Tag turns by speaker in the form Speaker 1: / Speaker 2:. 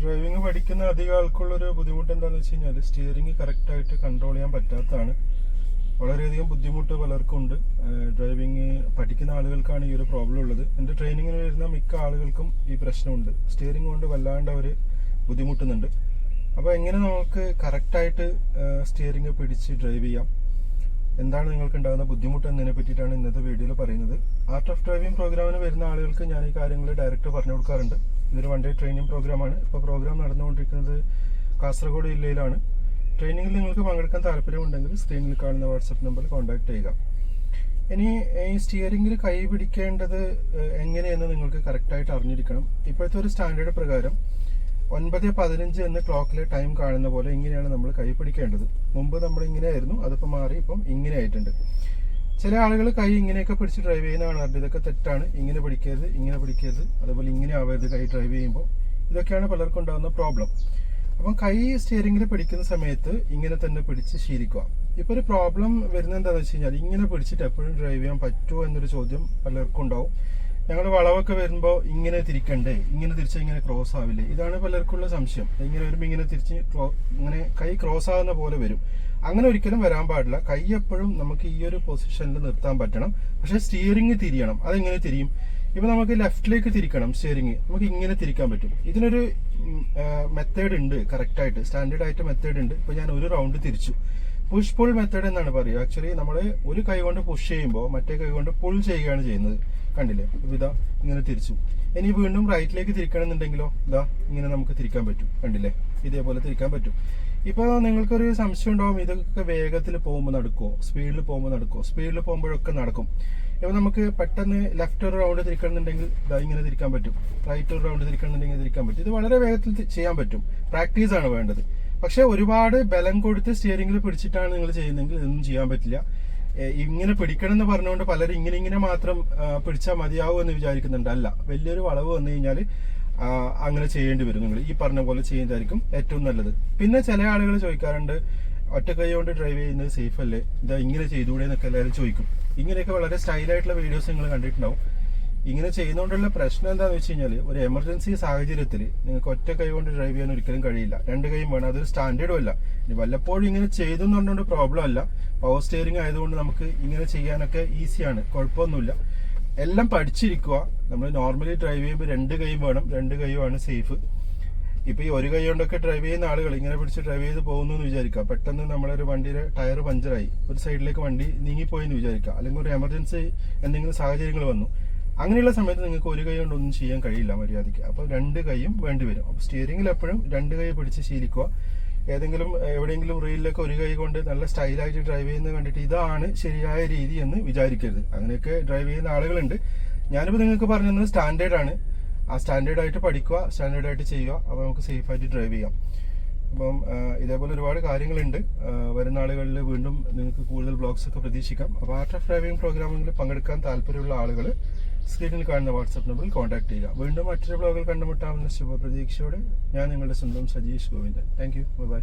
Speaker 1: Driving പഠിക്കുന്ന അധികം ആൾക്കുള്ളൊരു ബുദ്ധിമുട്ട് എന്താണെന്ന് വെച്ച് കഴിഞ്ഞാൽ സ്റ്റിയറിംഗ് കറക്റ്റായിട്ട് കൺട്രോൾ ചെയ്യാൻ പറ്റാത്തതാണ്. വളരെയധികം ബുദ്ധിമുട്ട് പലർക്കും ഉണ്ട് ഡ്രൈവിംഗ് പഠിക്കുന്ന ആളുകൾക്കാണ് ഈ ഒരു പ്രോബ്ലം ഉള്ളത്. എന്റെ ട്രെയിനിങ്ങിന് വരുന്ന മിക്ക ആളുകൾക്കും ഈ പ്രശ്നമുണ്ട്. സ്റ്റിയറിംഗ് കൊണ്ട് വല്ലാണ്ട് അവർ ബുദ്ധിമുട്ടുന്നുണ്ട്. അപ്പോൾ എങ്ങനെ നമുക്ക് കറക്റ്റായിട്ട് സ്റ്റിയറിംഗ് പിടിച്ച് ഡ്രൈവ് ചെയ്യാം? എന്താണ് നിങ്ങൾക്ക് ഉണ്ടാകുന്ന ബുദ്ധിമുട്ട് എന്നതിനെ പറ്റിയിട്ടാണ് ഇന്നത്തെ വീഡിയോയിൽ പറയുന്നത്. ആർട്ട് ഓഫ് ഡ്രൈവിംഗ് പ്രോഗ്രാമിന് വരുന്ന ആളുകൾക്ക് ഞാൻ ഈ കാര്യങ്ങൾ ഡയറക്റ്റ് പറഞ്ഞു കൊടുക്കാറുണ്ട്. ഇതൊരു വൺ ഡേ ട്രെയിനിങ് പ്രോഗ്രാമാണ് ഇപ്പോൾ പ്രോഗ്രാം നടന്നുകൊണ്ടിരിക്കുന്നത് കാസർഗോഡ് ജില്ലയിലാണ്. ട്രെയിനിങ്ങിൽ നിങ്ങൾക്ക് പങ്കെടുക്കാൻ താല്പര്യമുണ്ടെങ്കിൽ സ്ക്രീനിൽ കാണുന്ന വാട്സപ്പ് നമ്പറിൽ കോൺടാക്ട് ചെയ്യുക. ഇനി ഈ സ്റ്റിയറിംഗിൽ കൈ പിടിക്കേണ്ടത് എങ്ങനെയെന്ന് നിങ്ങൾക്ക് കറക്റ്റായിട്ട് അറിഞ്ഞിരിക്കണം. ഇപ്പോഴത്തെ ഒരു സ്റ്റാൻഡേർഡ് പ്രകാരം ഒൻപത് പതിനഞ്ച് എന്ന് ക്ലോക്കിൽ ടൈം കാണുന്ന പോലെ ഇങ്ങനെയാണ് നമ്മൾ കൈ പിടിക്കേണ്ടത്. മുമ്പ് നമ്മൾ ഇങ്ങനെയായിരുന്നു അതിപ്പോൾ മാറി ഇപ്പം ഇങ്ങനെ ആയിട്ടുണ്ട്. ചില ആളുകൾ കൈ ഇങ്ങനെയൊക്കെ പിടിച്ച് ഡ്രൈവ് ചെയ്യുന്നതാണ് അറിഞ്ഞത് ഇതൊക്കെ തെറ്റാണ്. ഇങ്ങനെ പിടിക്കരുത് ഇങ്ങനെ പിടിക്കരുത്. അതുപോലെ ഇങ്ങനെ ആവരുത് കൈ ഡ്രൈവ് ചെയ്യുമ്പോൾ. ഇതൊക്കെയാണ് പലർക്കും ഉണ്ടാകുന്ന പ്രോബ്ലം അപ്പം കൈ സ്റ്റിയറിംഗിൽ പിടിക്കുന്ന സമയത്ത് ഇങ്ങനെ തന്നെ പിടിച്ച് ശീലിക്കുക. ഇപ്പോൾ ഒരു പ്രോബ്ലം വരുന്നത് എന്താണെന്ന് വെച്ച് കഴിഞ്ഞാൽ ഇങ്ങനെ പിടിച്ചിട്ട് എപ്പോഴും ഡ്രൈവ് ചെയ്യാൻ പറ്റുമോ എന്നൊരു ചോദ്യം പലർക്കും ഉണ്ടാവും. ഞങ്ങൾ വളവൊക്കെ വരുമ്പോൾ ഇങ്ങനെ തിരിക്കണ്ടേ? ഇങ്ങനെ തിരിച്ച് ഇങ്ങനെ ക്രോസ് ആവില്ലേ? ഇതാണ് പലർക്കുള്ള സംശയം. ഇങ്ങനെ വരുമ്പോൾ ഇങ്ങനെ തിരിച്ച് ഇങ്ങനെ കൈ ക്രോസ് ആകുന്ന പോലെ വരും. അങ്ങനെ ഒരിക്കലും വരാൻ പാടില്ല. കൈ എപ്പോഴും നമുക്ക് ഈ ഒരു പൊസിഷനിൽ നിർത്താൻ പറ്റണം. പക്ഷെ സ്റ്റിയറിംഗ് തിരിയണം. അതെങ്ങനെ തിരിയും? ഇപ്പം നമുക്ക് ലെഫ്റ്റിലേക്ക് തിരിക്കണം സ്റ്റിയറിംഗ് നമുക്ക് ഇങ്ങനെ തിരിക്കാൻ പറ്റും. ഇതിനൊരു മെത്തേഡ് ഉണ്ട്. കറക്റ്റായിട്ട് സ്റ്റാൻഡേർഡ് ആയിട്ട് മെത്തേഡ് ഉണ്ട്. ഇപ്പൊ ഞാൻ ഒരു റൗണ്ട് തിരിച്ചു. പുഷ് പുൾ മെത്തേഡ് എന്നാണ് പറയുക. ആക്ച്വലി നമ്മൾ ഒരു കൈ കൊണ്ട് പുഷ് ചെയ്യുമ്പോൾ മറ്റേ കൈ കൊണ്ട് പുൾ ചെയ്യുകയാണ് ചെയ്യുന്നത്. കണ്ടില്ലേ? ഇതാ ഇങ്ങനെ തിരിച്ചു. ഇനി വീണ്ടും റൈറ്റിലേക്ക് തിരിക്കണമെന്നുണ്ടെങ്കിലോ? ഇതാ ഇങ്ങനെ നമുക്ക് തിരിക്കാൻ പറ്റും. കണ്ടില്ലേ? ഇതേപോലെ തിരിക്കാൻ പറ്റും. ഇപ്പൊ നിങ്ങൾക്കൊരു സംശയം ഉണ്ടാവും. ഇതൊക്കെ വേഗത്തിൽ പോകുമ്പോൾ നടക്കുമോ സ്പീഡിൽ പോകുമ്പോൾ നടക്കുമോ സ്പീഡിൽ പോകുമ്പോഴൊക്കെ നടക്കും. ഇപ്പൊ നമുക്ക് പെട്ടെന്ന് ലെഫ്റ്റ് ഒരു റൗണ്ട് തിരിക്കണമെന്നുണ്ടെങ്കിൽ ഇതാ ഇങ്ങനെ തിരിക്കാൻ പറ്റും. റൈറ്റ് ഒരു റൗണ്ട് തിരിക്കണമെന്നുണ്ടെങ്കിൽ തിരിക്കാൻ പറ്റും. ഇത് വളരെ വേഗത്തിൽ ചെയ്യാൻ പറ്റും. പ്രാക്ടീസ് ആണ് വേണ്ടത്. പക്ഷെ ഒരുപാട് ബലം കൊടുത്ത് സ്റ്റിയറിംഗിൽ പിടിച്ചിട്ടാണ് നിങ്ങൾ ചെയ്യുന്നതെങ്കിൽ ഇതൊന്നും ചെയ്യാൻ പറ്റില്ല. ഇങ്ങനെ പിടിക്കണം എന്ന് പറഞ്ഞുകൊണ്ട് പലരും ഇങ്ങനെ ഇങ്ങനെ മാത്രം പിടിച്ചാൽ മതിയാവും എന്ന് വിചാരിക്കുന്നുണ്ട്. അല്ല വലിയൊരു വളവ് വന്നു കഴിഞ്ഞാൽ അങ്ങനെ ചെയ്യേണ്ടി വരും. നിങ്ങൾ ഈ പറഞ്ഞ പോലെ ചെയ്യുന്നതായിരിക്കും ഏറ്റവും നല്ലത്. പിന്നെ ചില ആളുകൾ ചോദിക്കാറുണ്ട് ഒറ്റ കൈ കൊണ്ട് ഡ്രൈവ് ചെയ്യുന്നത് സേഫ് അല്ലേ? ഇതാ ഇങ്ങനെ ചെയ്തുകൂടെ എന്നൊക്കെ എല്ലാവരും ചോദിക്കും. ഇങ്ങനെയൊക്കെ വളരെ സ്റ്റൈലായിട്ടുള്ള വീഡിയോസ് നിങ്ങൾ കണ്ടിട്ടുണ്ടാവും. ഇങ്ങനെ ചെയ്യുന്നതുകൊണ്ടുള്ള പ്രശ്നം എന്താണെന്ന് വെച്ച് കഴിഞ്ഞാൽ ഒരു എമർജൻസി സാഹചര്യത്തിൽ നിങ്ങൾക്ക് ഒറ്റ കൈ കൊണ്ട് ഡ്രൈവ് ചെയ്യാൻ ഒരിക്കലും കഴിയില്ല. രണ്ട് കൈയും വേണം. അതൊരു സ്റ്റാൻഡേർഡും അല്ല. ഇനി വല്ലപ്പോഴും ഇങ്ങനെ ചെയ്തെന്ന് പറഞ്ഞുകൊണ്ട് പ്രോബ്ലം അല്ല. പവർ സ്റ്റിയറിംഗ് ആയതുകൊണ്ട് നമുക്ക് ഇങ്ങനെ ചെയ്യാനൊക്കെ ഈസിയാണ് കുഴപ്പമൊന്നുമില്ല. എല്ലാം പഠിച്ചിരിക്കുക നമ്മൾ നോർമലി ഡ്രൈവ് ചെയ്യുമ്പോൾ രണ്ട് കൈയും വേണം. രണ്ട് കൈയുമാണ് സേഫ് ഇപ്പോൾ ഈ ഒരു കൈ കൊണ്ടൊക്കെ ഡ്രൈവ് ചെയ്യുന്ന ആളുകൾ ഇങ്ങനെ പിടിച്ച് ഡ്രൈവ് ചെയ്ത് പോകുന്നു എന്ന് വിചാരിക്കുക പെട്ടെന്ന് നമ്മളൊരു വണ്ടിയുടെ ടയർ പഞ്ചറായി ഒരു സൈഡിലേക്ക് വണ്ടി നീങ്ങിപ്പോയി എന്ന് വിചാരിക്കുക അല്ലെങ്കിൽ ഒരു എമർജൻസി എന്തെങ്കിലും സാഹചര്യങ്ങൾ വന്നു. അങ്ങനെയുള്ള സമയത്ത് നിങ്ങൾക്ക് ഒരു കൈ കൊണ്ട് ഒന്നും ചെയ്യാൻ കഴിയില്ല മര്യാദയ്ക്ക്. അപ്പോൾ രണ്ട് കൈയും വേണ്ടി വരും. അപ്പോൾ സ്റ്റിയറിംഗിൽ എപ്പോഴും രണ്ട് കൈ പിടിച്ച് ശീലിക്കുക. ഏതെങ്കിലും എവിടെയെങ്കിലും റീലിലൊക്കെ ഒരു കൈ കൊണ്ട് നല്ല സ്റ്റൈലായിട്ട് ഡ്രൈവ് ചെയ്യുന്നത് കണ്ടിട്ട് ഇതാണ് ശരിയായ രീതി എന്ന് വിചാരിക്കരുത്. അങ്ങനെയൊക്കെ ഡ്രൈവ് ചെയ്യുന്ന ആളുകളുണ്ട്. ഞാനിപ്പോൾ നിങ്ങൾക്ക് പറഞ്ഞു തന്നത് സ്റ്റാൻഡേർഡ് ആണ്. ആ സ്റ്റാൻഡേർഡായിട്ട് പഠിക്കുക സ്റ്റാൻഡേർഡായിട്ട് ചെയ്യുക. അപ്പോൾ നമുക്ക് സേഫായിട്ട് ഡ്രൈവ് ചെയ്യാം. അപ്പം ഇതേപോലെ ഒരുപാട് കാര്യങ്ങളുണ്ട്. വരുന്ന ആളുകളിൽ വീണ്ടും നിങ്ങൾക്ക് കൂടുതൽ ബ്ലോഗ്സ് ഒക്കെ പ്രതീക്ഷിക്കാം. അപ്പോൾ ആർട്ട് ഓഫ് ഡ്രൈവിംഗ് പ്രോഗ്രാമിൽ പങ്കെടുക്കാൻ താല്പര്യമുള്ള ആളുകൾ സ്ക്രീനിൽ കാണുന്ന വാട്സപ്പ് നമ്പറിൽ കോൺടാക്ട് ചെയ്യുക. വീണ്ടും മറ്റൊരു ബ്ലോഗിൽ കണ്ടുമുട്ടാവുന്ന ശുഭപ്രതീക്ഷയോടെ ഞാൻ നിങ്ങളുടെ സ്വന്തം Sajeesh Govindan. Thank you bye